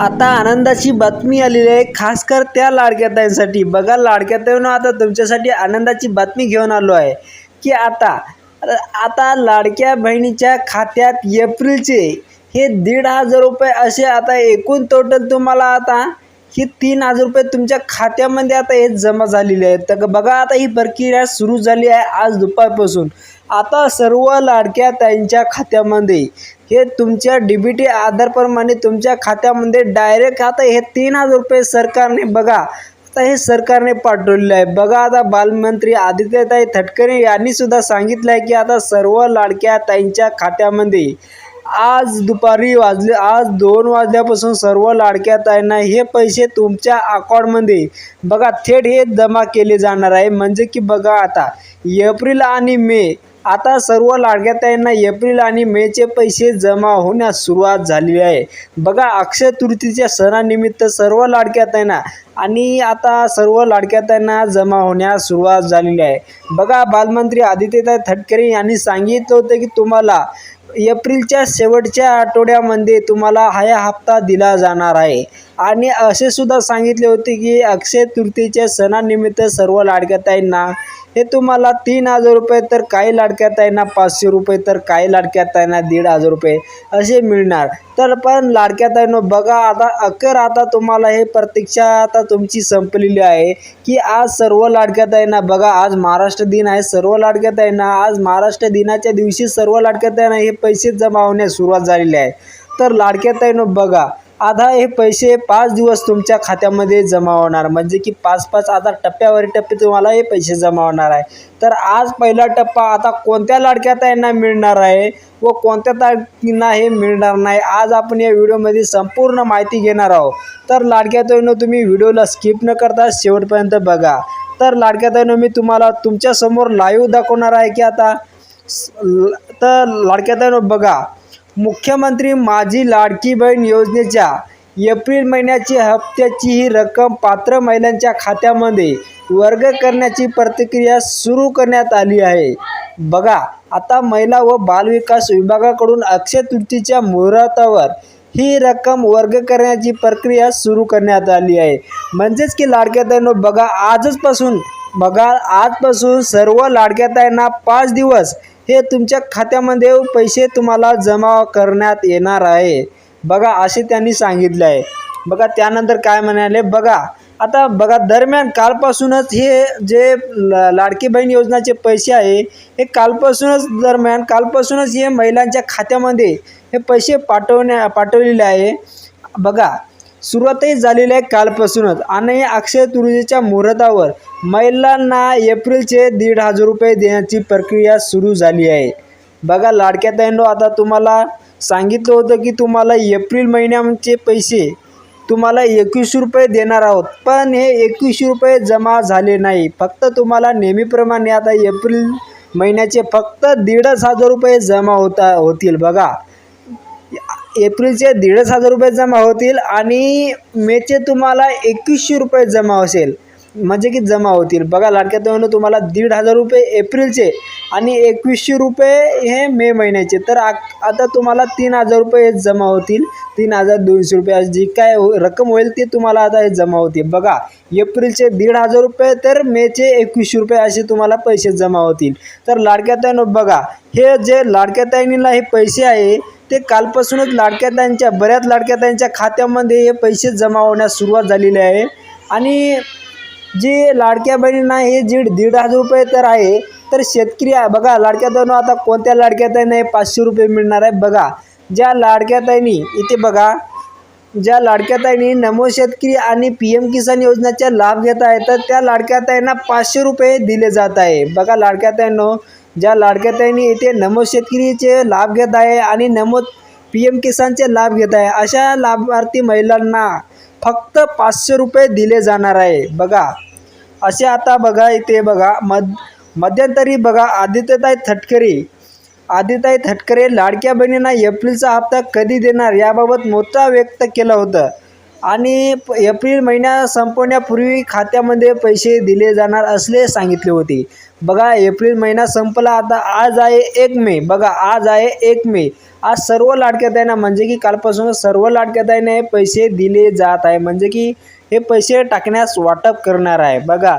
आता आनंदाची बातमी आलेली आहे खास कर त्या लाडक्याताईंसाठी. बघा लाडक्याताईनं आता तुमच्यासाठी आनंदाची बातमी घेऊन आलो आहे की आता आता लाडक्या बहिणीच्या खात्यात एप्रिलचे हे दीड हजार रुपये असे आता एकूण टोटल तुम्हाला आता ही तीन हजार रुपये तुमच्या खात्यामध्ये आता हे जमा झालेले आहेत. तर बघा आता ही प्रक्रिया सुरू झाली आहे आज दुपारपासून. आता सर्व लाडक्या ताईंच्या खात्यामध्ये हे तुमच्या डी बी टी आधारप्रमाणे तुमच्या खात्यामध्ये डायरेक्ट आता हे तीन हजार रुपये सरकारने बघा आता हे सरकारने पाठवलेलं आहे. बघा आता बालमंत्री आदित्यताई थटकरे यांनी सुद्धा सांगितलं आहे की आता सर्व लाडक्या ताईंच्या खात्यामध्ये आज दुपारी वाजले आज दोन वाजल्यापासून सर्व लाडक्या ताईंना हे पैसे तुमच्या अकाउंटमध्ये बघा थेट हे जमा केले जाणार आहे. म्हणजे की बघा आता एप्रिल आणि मे आता सर्व लाडक्याताईंना एप्रिल आणि मेचे पैसे जमा होण्यास सुरुवात झालेली आहे. बघा अक्षय तृतीच्या सणानिमित्त सर्व लाडक्या आणि आता सर्व लाडक्याताईंना जमा होण्यास सुरुवात झालेली आहे. बघा बालमंत्री आदित्यताई थटकरे यांनी सांगितलं होतं की तुम्हाला एप्रिलच्या शेवटच्या आठवड्यामध्ये तुम्हाला हा हप्ता दिला जाणार आहे. आणि असे सुद्धा सांगितले होते की अक्षय तृतीच्या सणानिमित्त सर्व लाडक्याताईंना हे तुम्हाला तीन हजार रुपये तर काही लाडक्यात आहे ना पाचशे रुपये तर काही लाडक्यात आहे ना दीड हजार रुपये असे मिळणार. तर पण लाडक्यात आहे ना बघा आता अखेर आता तुम्हाला हे प्रतीक्षा आता तुमची संपलेली आहे की आज सर्व लाडक्यात आहे ना बघा आज महाराष्ट्र दिन आहे सर्व लाडक्यात आहे ना आज महाराष्ट्र दिनाच्या दिवशी सर्व लाडक्यात आहे ना हे पैसे जमा होण्यास सुरुवात झालेली आहे. तर लाडक्यात आहे ना बघा आता हे पैसे पाच दिवस तुमच्या खात्यामध्ये जमा होणार. म्हणजे की पाच पाच आता टप्प्यावर टप्पे तुम्हाला हे पैसे जमा होणार आहे. तर आज पहिला टप्पा आता कोणत्या लाडक्यात यांना मिळणार आहे व कोणत्या ताईंना हे मिळणार नाही आज आपण या व्हिडिओमध्ये संपूर्ण माहिती घेणार आहोत. तर लाडक्या तुम्ही व्हिडिओला स्किप न करता शेवटपर्यंत बघा. तर लाडक्या मी तुम्हाला तुमच्यासमोर लाईव्ह दाखवणार आहे की आता तर लाडक्या बघा. मुख्यमंत्री माझी लाडकी बहीण योजनेच्या एप्रिल महिन्याची हप्त्याची ही रक्कम पात्र महिलांच्या खात्यामध्ये वर्ग करण्याची प्रतिक्रिया सुरू करण्यात आली आहे. बघा आता महिला व बालविकास विभागाकडून अक्षय तृतीच्या मुहूर्तावर ही रक्कम वर्ग करण्याची प्रक्रिया सुरू करण्यात आली आहे. म्हणजेच की लाडक्याताईनो बघा आजचपासून बघा आजपासून सर्व लाडक्याताईंना पाच दिवस हे तुमच्या खात्यामध्ये पैसे तुम्हाला जमा करण्यात येणार आहे. बघा असे त्यांनी सांगितले आहे. बघा त्यानंतर काय म्हणाले बघा आता बघा दरम्यान कालपासूनच हे जे ल लाडकी बहीण योजनाचे पैसे आहे हे कालपासूनच दरम्यान कालपासूनच हे महिलांच्या खात्यामध्ये हे पैसे पाठवण्या पाठवलेले आहे. बघा सुरुवातही झालेली आहे कालपासूनच. आणि अक्षय तृतीयेच्या मुहूर्तावर महिलांना एप्रिलचे दीड हजार रुपये देण्याची प्रक्रिया सुरू झाली आहे. बघा लाडक्या तैंडो आता तुम्हाला सांगितलं होतं की तुम्हाला एप्रिल महिन्याचे पैसे तुम्हाला एकवीसशे रुपये देणार आहोत. पण हे एकवीसशे रुपये जमा झाले नाही. फक्त तुम्हाला नेहमीप्रमाणे आता एप्रिल महिन्याचे फक्त दीडच हजार रुपये जमा होता होतील. बघा एप्रिलचे दीडच हजार रुपये जमा होतील आणि मेचे तुम्हाला एकवीसशे रुपये जमा असेल. म्हणजे की जमा होतील. बघा लाडक्या तरुण तुम्हाला दीड हजार रुपये एप्रिलचे आणि एकवीसशे रुपये हे मे महिन्याचे. तर आ आता तुम्हाला तीन हजार रुपये जमा होतील. तीन हजार दोनशे रुपये जी काय हो रक्कम होईल ती तुम्हाला आता हे जमा होतील. बघा एप्रिलचे दीड हजार रुपये तर मेचे एकवीसशे रुपये असे तुम्हाला पैसे जमा होतील. तर लाडक्या बघा हे जे लाडक्या हे पैसे आहे ते कालपासूनच लाडक्या त्यांच्या बऱ्याच लाडक्या त्यांच्या खात्यामध्ये हे पैसे जमा होण्यास सुरुवात झालेली आहे. आणि जे लाडक्या बहिणींना हे जीड दीड हजार रुपये तर आहे तर शेतकरी आहे. बघा लाडक्या ताईनं आता कोणत्या लाडक्या ताईंना हे पाचशे रुपये मिळणार आहे? बघा ज्या लाडक्या ताईंनी इथे बघा ज्या लाडक्या ताईंनी नमो शेतकरी आणि पी एम किसान योजनेचा लाभ घेत आहे तर त्या लाडक्या ताईंना पाचशे रुपये दिले जात आहे. बघा लाडक्या ताईंनो ज्या लाडक्या ताईंनी इथे नमो शेतकरीचे लाभ घेत आहे आणि नमो पी एम किसानचे लाभ घेत आहे अशा लाभार्थी महिलांना फक्त पाचशे रुपये दिले जाणार आहे. बघा असे आता बघा इथे बघा मध मध्यंतरी बघा आदित्यताई थटकरी आदिताई थटकरे लाडक्या बहिणींना एप्रिलचा हप्ता कधी देणार याबाबत मोठा व्यक्त केलं होतं. आणि प- एप्रिल महिना संपण्यापूर्वी खात्यामध्ये पैसे दिले जाणार असले सांगितले होते. बघा एप्रिल महिना संपला आता आज आहे एक मे. बघा आज आहे एक मे. आज सर्व लाडक्या बहिणींना म्हणजे की कालपासून सर्व लाडक्या बहिणींना हे पैसे दिले जात आहे. म्हणजे की हे पैसे टाकण्यास वाटप करणार आहे. बघा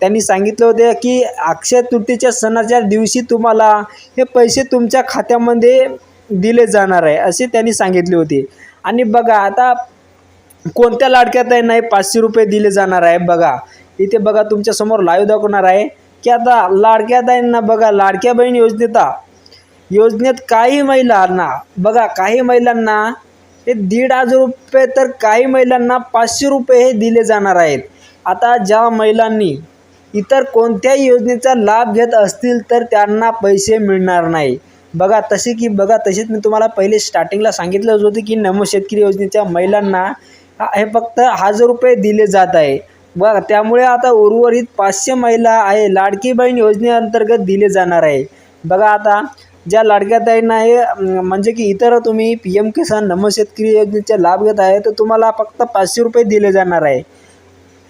त्यांनी सांगितलं होते की अक्षय तृतीच्या सणाच्या दिवशी तुम्हाला हे पैसे तुमच्या खात्यामध्ये दिले जाणार आहे असे त्यांनी सांगितले होते. आणि बघा आता कोणत्या लाडक्यात आहे नाही पाचशे रुपये दिले जाणार आहे. बघा इथे बघा तुमच्यासमोर लाईव्ह दाखवणार आहे की आता लाडक्या ताईंना बघा लाडक्या बहीण योजनेता योजनेत काही महिलांना बघा काही महिलांना हे दीड हजार रुपये तर काही महिलांना पाचशे रुपये हे दिले जाणार आहेत. आता ज्या महिलांनी इतर कोणत्याही योजनेचा लाभ घेत असतील तर त्यांना पैसे मिळणार नाही. बघा तसे की बघा तसेच मी तुम्हाला पहिले स्टार्टिंगला सांगितलंच होतं की नमो शेतकरी योजनेच्या महिलांना हा- हे फक्त हजार रुपये दिले जात आहे. बघा त्यामुळे आता उर्वरित पाचशे महिला आहे लाडकी बहीण योजनेअंतर्गत दिले जाणार आहे. बघा आता ज्या लाडक्या ताईंना हे म्हणजे की इतर तुम्ही पी एम किसान नम शेतकरी योजनेचा लाभ घेत आहे तर तुम्हाला फक्त पाचशे रुपये दिले जाणार आहे.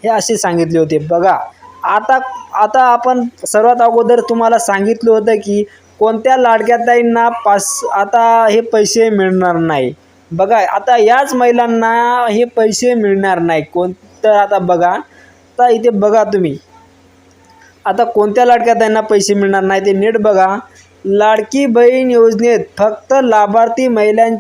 हे असे सांगितले होते. बघा आता आता आपण सर्वात अगोदर तुम्हाला सांगितलं होतं की कोणत्या लाडक्या ताईंना पास आता हे पैसे मिळणार नाही. बघा आता याच महिलांना हे पैसे मिळणार नाही. कोणतं आता बघा आता इथे बघा तुम्ही. आता कोणत्या लाडक्या त्यांना पैसे मिळणार नाही ते नीट बघा. लाडकी बहीण योजनेत फक्त लाभार्थी महिलां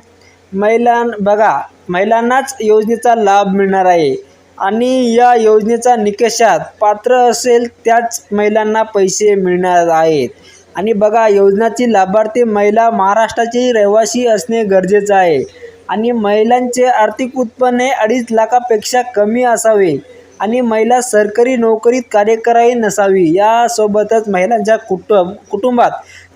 महिलां बघा महिलांनाच योजनेचा लाभ मिळणार आहे. आणि या योजनेचा निकषात पात्र असेल त्याच महिलांना पैसे मिळणार आहेत. आणि बघा योजनाची लाभार्थी महिला महाराष्ट्राची रहिवासी असणे गरजेचं आहे. आणि महिलांचे आर्थिक उत्पन्न हे अडीच लाखापेक्षा कमी असावे आणि महिला सरकारी नोकरीत कार्यकरही नसावी. यासोबतच महिलांच्या कुटुंब कुटुंबात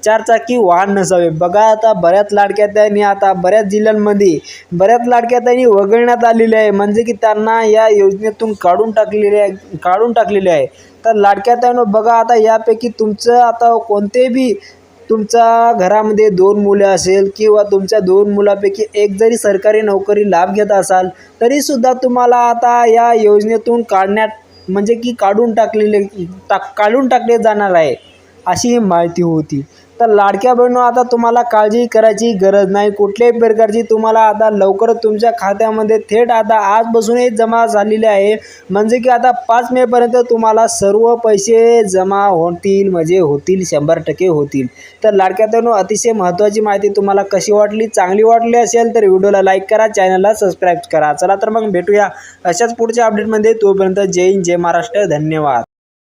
चारचाकी वाहन नसावे. बघा आता बऱ्याच लाडक्या त्यांनी आता बऱ्याच जिल्ह्यांमध्ये बऱ्याच लाडक्या त्यांनी वगळण्यात आलेले आहे. म्हणजे की त्यांना या योजनेतून काढून टाकलेले आहे काढून टाकलेले आहे. तर लाडक्या त्यानं बघा आता यापैकी तुमचं आता कोणते बी तुमच्या घरामध्ये दोन मुले असेल किंवा तुमच्या दोन मुलापैकी एक जरी सरकारी नोकरी लाभ घेत असाल तरीसुद्धा तुम्हाला आता या योजनेतून काढण्यात म्हणजे की काढून टाकलेले टाक काढून टाकले जाणार आहे. अशी ही माहिती होती. तर लाडक्या बहिणू आता तुम्हाला काळजी करायची गरज नाही. कुठल्याही प्रकारची तुम्हाला आता लवकरच तुमच्या खात्यामध्ये थेट आता आजपासूनच जमा झालेले आहे. म्हणजे की आता पाच मेपर्यंत तुम्हाला सर्व पैसे जमा होतील म्हणजे होतील शंभर टक्के होतील. तर लाडक्या बहिणू अतिशय महत्त्वाची माहिती तुम्हाला कशी वाटली चांगली वाटली असेल तर व्हिडिओला लाईक करा चॅनलला सबस्क्राईब करा. चला तर मग भेटूया अशाच पुढच्या अपडेटमध्ये तोपर्यंत जय हिंद जय महाराष्ट्र. धन्यवाद.